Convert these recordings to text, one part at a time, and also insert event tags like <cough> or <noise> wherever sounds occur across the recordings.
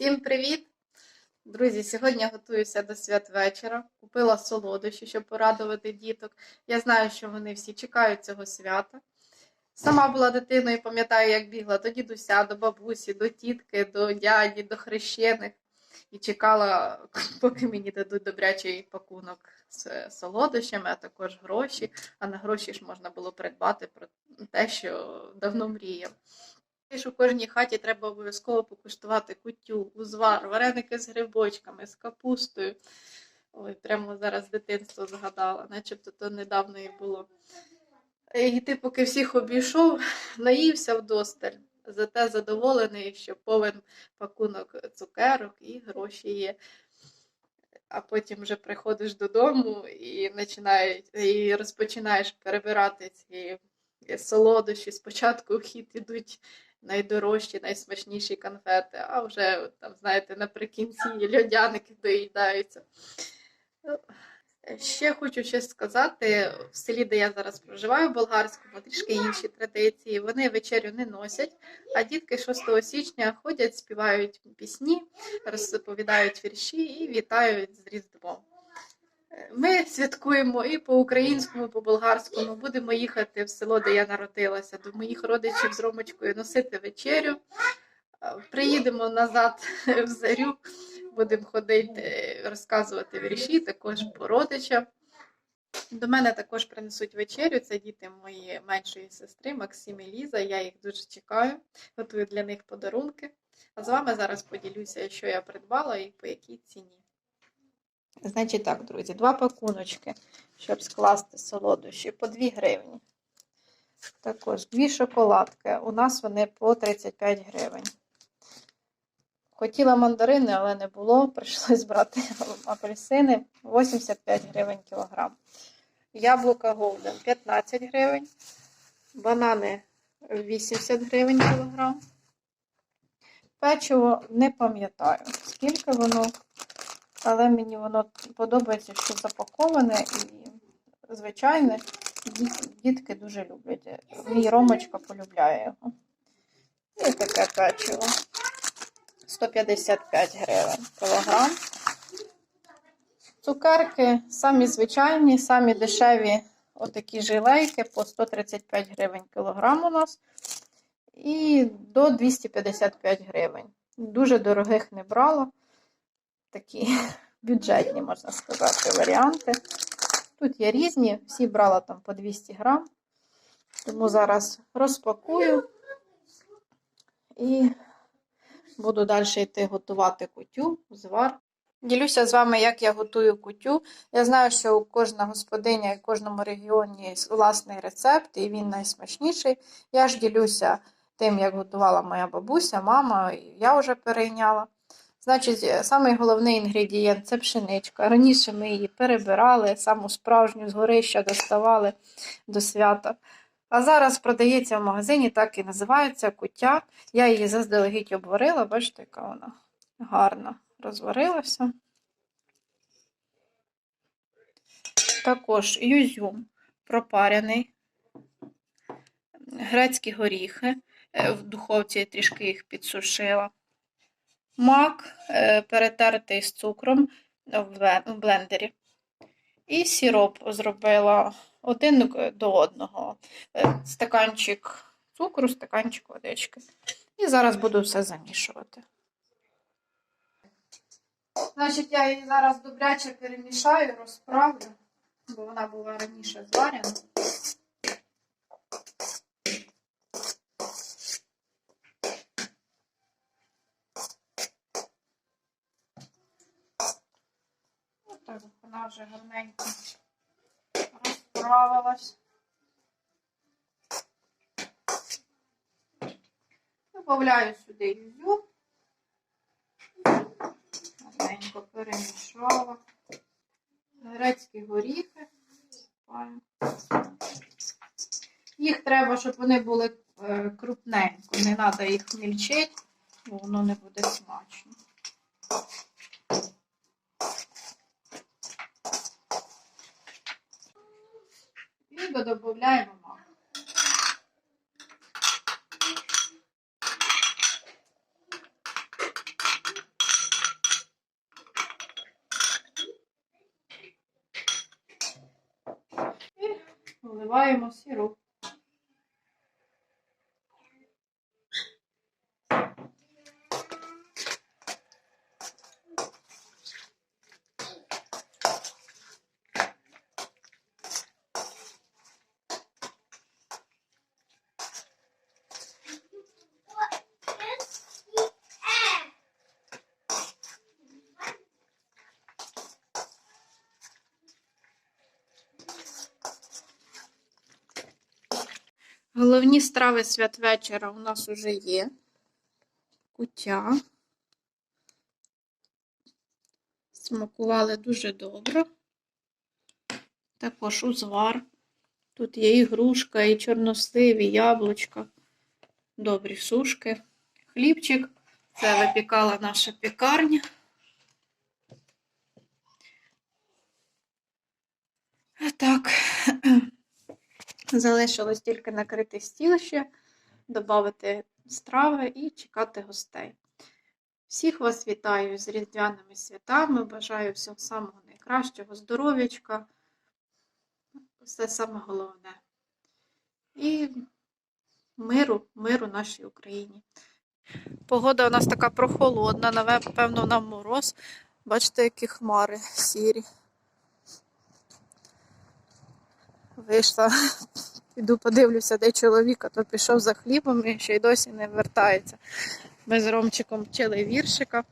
Всім привіт! Друзі, сьогодні готуюся до святвечора. Купила солодощі, щоб порадувати діток. Я знаю, що вони всі чекають цього свята. Сама була дитиною, пам'ятаю, як бігла до дідуся, до бабусі, до тітки, до дяді, до хрещених. І чекала, <laughs> поки мені дадуть добрячий пакунок з солодощами, а також гроші. А на гроші ж можна було придбати про те, що давно мріяв. Ж у кожній хаті треба обов'язково покуштувати кутю, узвар, вареники з грибочками, з капустою. Ой, прямо зараз дитинство згадала, начебто то недавно і було. І ти, поки всіх обійшов, наївся вдосталь. Зате задоволений, що повен пакунок цукерок і гроші є. А потім вже приходиш додому і починають, і розпочинаєш перебирати ці солодощі. Спочатку в хід ідуть найдорожчі, найсмачніші конфети, а вже там, знаєте, наприкінці <laughs> льодяники доїдаються. Ще хочу ще сказати, в селі, де я зараз проживаю, в болгарському, трішки інші традиції. Вони вечерю не носять, а дітки 6 січня ходять, співають пісні, розповідають вірші і вітають з Різдвом. Ми святкуємо і по-українському, і по-болгарському. Будемо їхати в село, де я народилася, до моїх родичів з Ромочкою носити вечерю. Приїдемо назад <laughs> в зарю, будемо ходити, розказувати вірші, також по родичам. До мене також принесуть вечерю. Це діти моєї меншої сестри Максим і Ліза. Я їх дуже чекаю, готую для них подарунки. А з вами зараз поділюся, що я придбала і по якій ціні. Значить так, друзі, два пакуночки, щоб скласти солодощі, по 2 гривні. Також дві шоколадки. У нас вони по 35 гривень. Хотіла мандарини, але не було. Прийшлось брати <laughs> апельсини 85 гривень кілограм. Яблука Голден 15 гривень. Банани 80 гривень кілограм. Печиво не пам'ятаю, скільки воно, але мені воно подобається, що запаковане і звичайне. Дітки дуже люблять. Мій Ромочка полюбляє його. І таке печиво. 155 гривень кілограм. Цукерки самі звичайні, самі дешеві отакі жилейки по 135 гривень кілограм у нас. І до 255 гривень. Дуже дорогих не брала. Такі <laughs> бюджетні, можна сказати, варіанти. Тут є різні, всі брала там по 200 грам. Тому зараз розпакую і буду далі йти готувати кутю, звар. Ділюся з вами, як я готую кутю. Я знаю, що у кожна господиня і в кожному регіоні є власний рецепт, і він найсмачніший. Я ж ділюся тим, як готувала моя бабуся, мама, і я вже перейняла. Значить, самий головний інгредієнт це пшеничка. Раніше ми її перебирали, саму справжню з горища доставали до свята. А зараз продається в магазині, так і називається куття. Я її заздалегідь обварила, бачите, яка вона гарна розварилася. Також юзюм пропарений, грецькі горіхи. В духовці я трішки їх підсушила. Мак перетертий з цукром в блендері. І сироп зробила один до одного. Стаканчик цукру, стаканчик водички. І зараз буду все замішувати. Значить, я її зараз добряче перемішаю, розправлю, бо вона була раніше зварена. Так, вона вже гарненько розправилась. Добавляю сюди юзю. Гарненько перемішала. Грецькі горіхи. Їх треба, щоб вони були крупненько. Не треба їх мільчити, бо воно не буде смачно. і додаємо мак. І вливаємо сироп. Головні страви святвечора у нас уже є. Куття. Смакували дуже добре. Також узвар. Тут є і грушка, і чорнослив, і яблучка. Добрі сушки. Хлібчик. Це випікала наша пікарня. Так. Залишилось тільки накрити стіл ще, додати страви і чекати гостей. Всіх вас вітаю з різдвяними святами. Бажаю всього самого найкращого, здоров'ячка. Все саме головне. І миру, миру нашій Україні. Погода у нас така прохолодна, напевно, нам мороз. Бачите, які хмари сірі. Вийшла Піду подивлюся, де чоловік, а то пішов за хлібом і ще й досі не вертається. Ми з Ромчиком вчили віршика.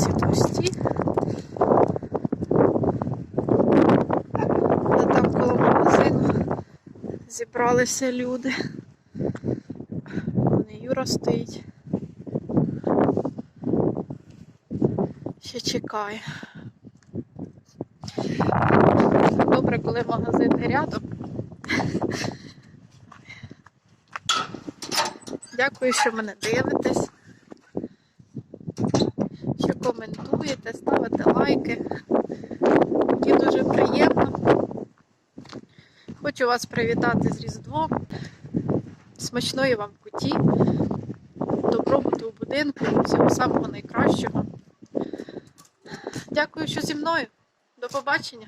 Ці товсті. А там коло магазину зібралися люди. Стоїть. Ще чекає. Добре, коли магазин рядом. Дякую, що мене дивитесь, що коментуєте, ставите лайки. Мені дуже приємно. Хочу вас привітати з Різдвом. Смачної вам куті, добробуту в будинку, всього самого найкращого. Дякую, що зі мною. До побачення.